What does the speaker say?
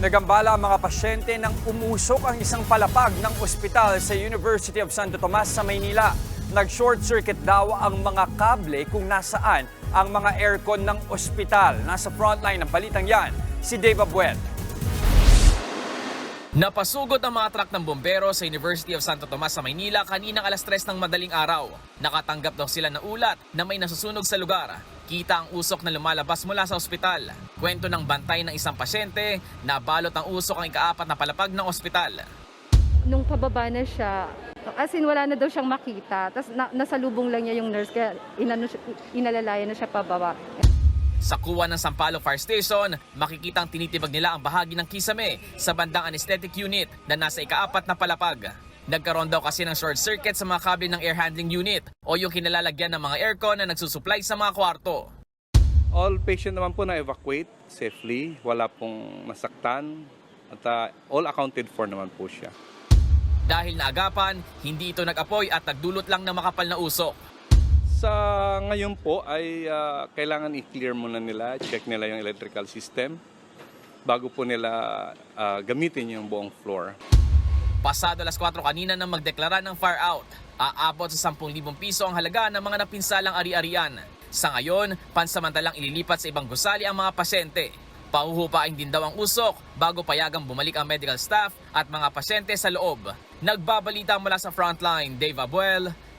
Nagambala ang mga pasyente nang umusok ang isang palapag ng ospital sa University of Santo Tomas sa Maynila. Nag-short circuit daw ang mga kable kung nasaan ang mga aircon ng ospital. Nasa frontline ng balitang yan, si Dave Abuel. Napasugod ang mga truck ng bombero sa University of Santo Tomas sa Maynila kaninang alas 3 ng madaling araw. Nakatanggap daw sila ng ulat na may nasusunog sa lugar. Kita ang usok na lumalabas mula sa ospital. Kwento ng bantay ng isang pasyente na balot ang usok ang ikaapat na palapag ng ospital. nung pababa na siya, as in wala na daw siyang makita. Tapos na, nasa lubong lang niya yung nurse kaya inalalayan na siya pababa. Sa kuwa ng Sampalo Fire Station, makikitang tinitibag nila ang bahagi ng kisame sa bandang anesthetic unit na nasa ikaapat na palapag. Nagkaroon daw kasi ng short circuit sa mga kable ng air handling unit o yung kinalalagyan ng mga aircon na nagsusupply sa mga kwarto. All patient naman po na-evacuate safely, wala pong masaktan, at uh, all accounted for naman po siya. Dahil naagapan, hindi ito nag-apoy at nagdulot lang ng makapal na usok. Sa ngayon po ay uh, kailangan i-clear muna nila, check nila yung electrical system bago po nila uh, gamitin yung buong floor. Pasado alas 4 kanina nang magdeklara ng fire out. Aabot sa 10,000 piso ang halaga ng mga napinsalang ari-arian. Sa ngayon, pansamantalang ililipat sa ibang gusali ang mga pasyente. Pahuhupain din daw ang usok bago payagang bumalik ang medical staff at mga pasyente sa loob. Nagbabalita mula sa frontline, Dave Abuel,